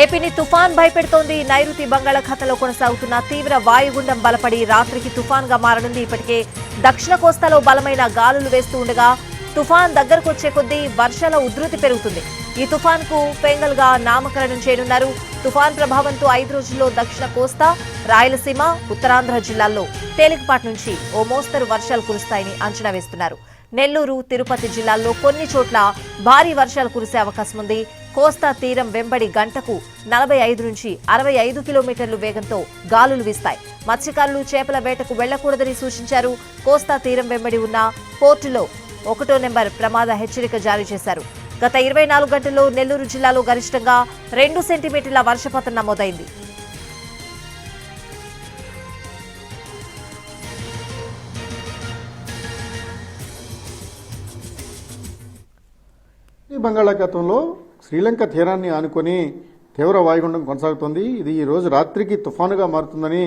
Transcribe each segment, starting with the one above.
ఏపీని తుఫాన్ భయపెడుతోంది. నైరుతి బంగాళాఖాతంలో కొనసాగుతున్న తీవ్ర వాయుగుండం బలపడి రాత్రికి తుఫాన్గా మారనుంది. ఇప్పటికే దక్షిణ కోస్తాలో బలమైన గాలులు వేస్తూ ఉండగా తుఫాన్ దగ్గరకు వచ్చే కొద్దీ వర్షాల ఉధృతి పెరుగుతుంది. ఈ తుఫాన్కు పెంగల్గా నామకరణం చేయనున్నారు. తుఫాన్ ప్రభావంతో ఐదు రోజుల్లో దక్షిణ కోస్తా రాయలసీమ ఉత్తరాంధ్ర జిల్లాల్లో తేలికపాటి నుంచి ఓ మోస్తరు వర్షాలు కురుస్తాయని అంచనా వేస్తున్నారు. నెల్లూరు తిరుపతి జిల్లాల్లో కొన్ని చోట్ల భారీ వర్షాలు కురిసే అవకాశం ఉంది కోస్తా తీరం వెంబడి గంటకు నలభై ఐదు నుంచి అరవై ఐదు కిలోమీటర్లు వేగంతో గాలులు వీస్తాయి. మత్స్యకారులు చేపల వేటకు వెళ్ళకూడదని సూచించారు. కోస్తా తీరం వెంబడి ఉన్న పోర్టులో ఒకటో నెంబర్ ప్రమాద హెచ్చరిక జారీ చేశారు. గత ఇరవై నాలుగు గంటల్లో నెల్లూరు జిల్లాలో గరిష్టంగా రెండు సెంటీమీటర్ల వర్షపాతం నమోదైంది. బంగాళాఖాతంలో శ్రీలంక తీరాన్ని ఆనుకొని తీవ్ర వాయుగుండం కొనసాగుతోంది. ఇది ఈ రోజు రాత్రికి తుఫానుగా మారుతుందని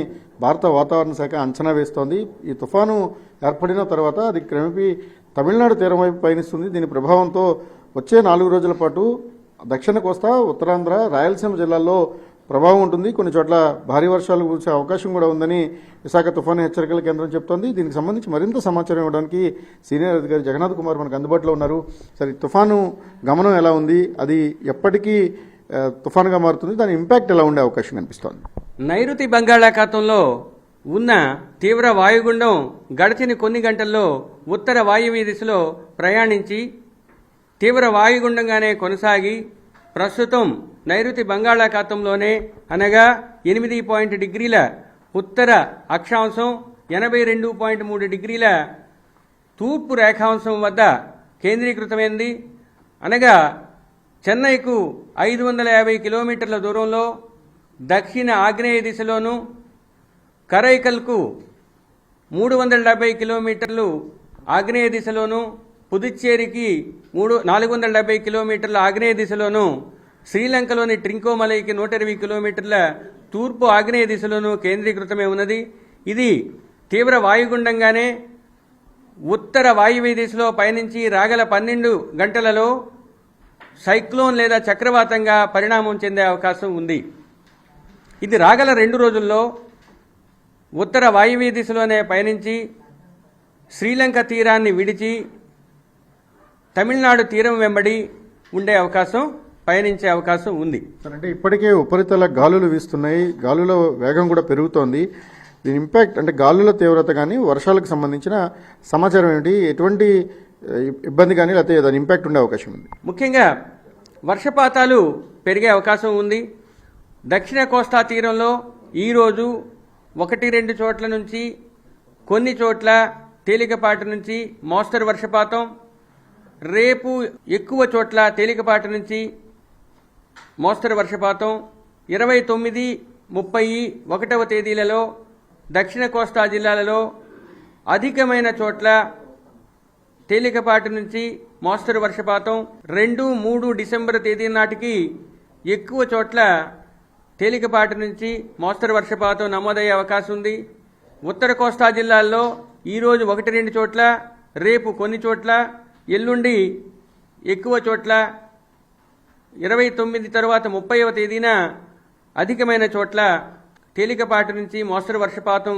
భారత వాతావరణ శాఖ అంచనా వేస్తోంది. ఈ తుఫాను ఏర్పడిన తర్వాత అది క్రమేపీ తమిళనాడు తీరం వైపు పయనిస్తుంది. దీని ప్రభావంతో వచ్చే నాలుగు రోజుల పాటు దక్షిణ కోస్తా ఉత్తరాంధ్ర రాయలసీమ జిల్లాల్లో ప్రభావం ఉంటుంది. కొన్ని చోట్ల భారీ వర్షాలు కురిసే అవకాశం కూడా ఉందని విశాఖ తుఫాను హెచ్చరికల కేంద్రం చెప్తోంది. దీనికి సంబంధించి మరింత సమాచారం ఇవ్వడానికి సీనియర్ అధికారి జగన్నాథ్ కుమార్ మనకు అందుబాటులో ఉన్నారు. సరే తుఫాను గమనం ఎలా ఉంది? అది ఎప్పటికీ తుఫాన్గా తుఫానుగా మారుతుంది. దాని ఇంపాక్ట్ ఎలా ఉండే అవకాశం కనిపిస్తోంది? నైరుతి బంగాళాఖాతంలో ఉన్న తీవ్ర వాయుగుండం గడిచిన కొన్ని గంటల్లో ఉత్తర వాయువ్య దిశలో ప్రయాణించి తీవ్ర వాయుగుండంగానే కొనసాగి ప్రస్తుతం నైరుతి బంగాళాఖాతంలోనే అనగా ఎనిమిది పాయింట్ డిగ్రీల ఉత్తర అక్షాంశం ఎనభై రెండు పాయింట్ మూడు డిగ్రీల తూర్పు రేఖాంశం వద్ద కేంద్రీకృతమైంది. అనగా చెన్నైకు ఐదు వందల యాభై కిలోమీటర్ల దూరంలో దక్షిణ ఆగ్నేయ దిశలోను కరైకల్కు మూడు వందల డెబ్బై కిలోమీటర్లు ఆగ్నేయ దిశలోను పుదుచ్చేరికి మూడు నాలుగు వందల డెబ్బై కిలోమీటర్ల ఆగ్నేయ దిశలోను శ్రీలంకలోని ట్రింకోమలైకి నూట ఇరవై కిలోమీటర్ల తూర్పు ఆగ్నేయ దిశలోను కేంద్రీకృతమై ఉన్నది. ఇది తీవ్ర వాయుగుండంగానే ఉత్తర వాయువ్య దిశలో పయనించి రాగల పన్నెండు గంటలలో సైక్లోన్ లేదా చక్రవాతంగా పరిణామం చెందే అవకాశం ఉంది. ఇది రాగల రెండు రోజుల్లో ఉత్తర వాయువ్య దిశలోనే పయనించి శ్రీలంక తీరాన్ని విడిచి తమిళనాడు తీరం వెంబడి ఉండే అవకాశం పయనించే అవకాశం ఉంది. అంటే ఇప్పటికే ఉపరితల గాలులు వీస్తున్నాయి. గాలుల వేగం కూడా పెరుగుతోంది. దీని ఇంపాక్ట్ అంటే గాలుల తీవ్రత కానీ వర్షాలకు సంబంధించిన సమాచారం ఏమిటి? ఎటువంటి ఇబ్బంది కానీ లేకపోతే దాని ఇంపాక్ట్ ఉండే అవకాశం ఉంది. ముఖ్యంగా వర్షపాతాలు పెరిగే అవకాశం ఉంది. దక్షిణ కోస్తా తీరంలో ఈరోజు ఒకటి రెండు చోట్ల నుంచి కొన్ని చోట్ల తేలికపాటి నుంచి మోస్తరు వర్షపాతం. రేపు ఎక్కువ చోట్ల తేలికపాటి నుంచి మోస్తరు వర్షపాతం ఇరవై తొమ్మిది ముప్పై ఒకటవ తేదీలలో దక్షిణ కోస్తా జిల్లాలలో అధికమైన చోట్ల తేలికపాటి నుంచి మోస్తరు వర్షపాతం రెండు మూడు డిసెంబర్ తేదీ నాటికి ఎక్కువ చోట్ల తేలికపాటి నుంచి మోస్తరు వర్షపాతం నమోదయ్యే అవకాశం ఉంది. ఉత్తర కోస్తా జిల్లాల్లో ఈరోజు ఒకటి రెండు చోట్ల రేపు కొన్ని చోట్ల ఎల్లుండి ఎక్కువ చోట్ల ఇరవై తొమ్మిది తర్వాత ముప్పైవ తేదీన అధికమైన చోట్ల తేలికపాటి నుంచి మోస్తరు వర్షపాతం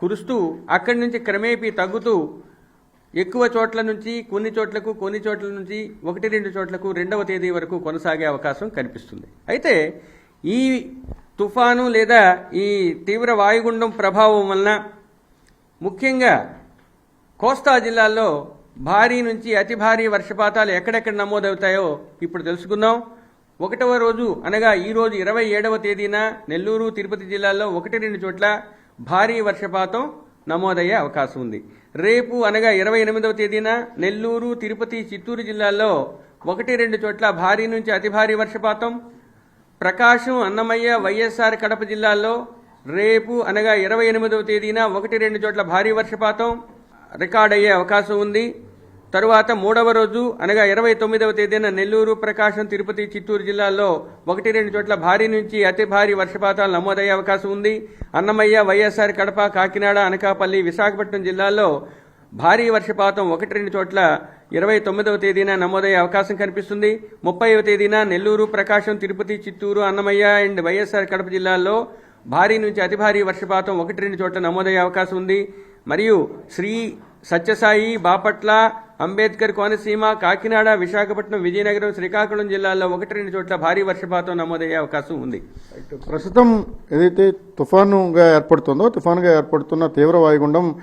కురుస్తూ అక్కడి నుంచి క్రమేపీ తగ్గుతూ ఎక్కువ చోట్ల నుంచి కొన్ని చోట్లకు కొన్ని చోట్ల నుంచి ఒకటి రెండు చోట్లకు రెండవ తేదీ వరకు కొనసాగే అవకాశం కనిపిస్తుంది. అయితే ఈ తుఫాను లేదా ఈ తీవ్ర వాయుగుండం ప్రభావం వలన ముఖ్యంగా కోస్తా జిల్లాల్లో భారీ నుంచి అతి భారీ వర్షపాతాలు ఎక్కడెక్కడ నమోదవుతాయో ఇప్పుడు తెలుసుకుందాం. ఒకటవ రోజు అనగా ఈరోజు ఇరవై ఏడవ తేదీన నెల్లూరు తిరుపతి జిల్లాల్లో ఒకటి రెండు చోట్ల భారీ వర్షపాతం నమోదయ్యే అవకాశం ఉంది. రేపు అనగా ఇరవై ఎనిమిదవ తేదీన నెల్లూరు తిరుపతి చిత్తూరు జిల్లాల్లో ఒకటి రెండు చోట్ల భారీ నుంచి అతి భారీ వర్షపాతం. ప్రకాశం అన్నమయ్య వైఎస్ఆర్ కడప జిల్లాల్లో రేపు అనగా ఇరవై ఎనిమిదవ తేదీన ఒకటి రెండు చోట్ల భారీ వర్షపాతం. రికార్డ్ అయ్యే అవకాశం ఉంది. తరువాత మూడవ రోజు అనగా ఇరవై తొమ్మిదవ తేదీన నెల్లూరు ప్రకాశం తిరుపతి చిత్తూరు జిల్లాల్లో ఒకటి రెండు చోట్ల భారీ నుంచి అతి భారీ వర్షపాతాలు నమోదయ్యే అవకాశం ఉంది. అన్నమయ్య వైఎస్ఆర్ కడప కాకినాడ అనకాపల్లి విశాఖపట్నం జిల్లాల్లో భారీ వర్షపాతం ఒకటి రెండు చోట్ల ఇరవై తొమ్మిదవ తేదీన నమోదయ్యే అవకాశం కనిపిస్తుంది. ముప్పైవ తేదీన నెల్లూరు ప్రకాశం తిరుపతి చిత్తూరు అన్నమయ్య అండ్ వైఎస్ఆర్ కడప జిల్లాల్లో భారీ నుంచి అతి భారీ వర్షపాతం ఒకటి రెండు చోట్ల నమోదయ్యే అవకాశం ఉంది. మరియు శ్రీ సత్యసాయి బాపట్ల అంబేద్కర్ కోనసీమ కాకినాడ విశాఖపట్నం విజయనగరం శ్రీకాకుళం జిల్లాల్లో ఒకటి రెండు చోట్ల భారీ వర్షపాతం నమోదయ్యే అవకాశం ఉంది. ప్రస్తుతం ఏదైతే తుఫానుగా ఏర్పడుతుందో తుఫానుగా ఏర్పడుతున్న తీవ్ర వాయుగుండం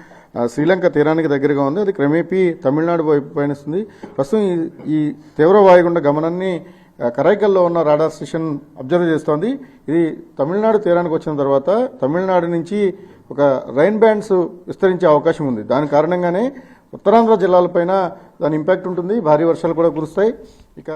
శ్రీలంక తీరానికి దగ్గరగా ఉంది. అది క్రమేపీ తమిళనాడు వైపు పయనిస్తుంది. ప్రస్తుతం ఈ- ఈ తీవ్ర వాయుగుండ గమనాన్ని కరైకల్లో ఉన్న రాడార్ స్టేషన్ అబ్జర్వ్ చేస్తోంది. ఇది తమిళనాడు తీరానికి వచ్చిన తర్వాత తమిళనాడు నుంచి ఒక రైన్ బ్యాండ్స్ విస్తరించే అవకాశం ఉంది. దాని కారణంగానే ఉత్తరాంధ్ర జిల్లాలపైన దాని ఇంపాక్ట్ ఉంటుంది. భారీ వర్షాలు కూడా కురుస్తాయి. ఇక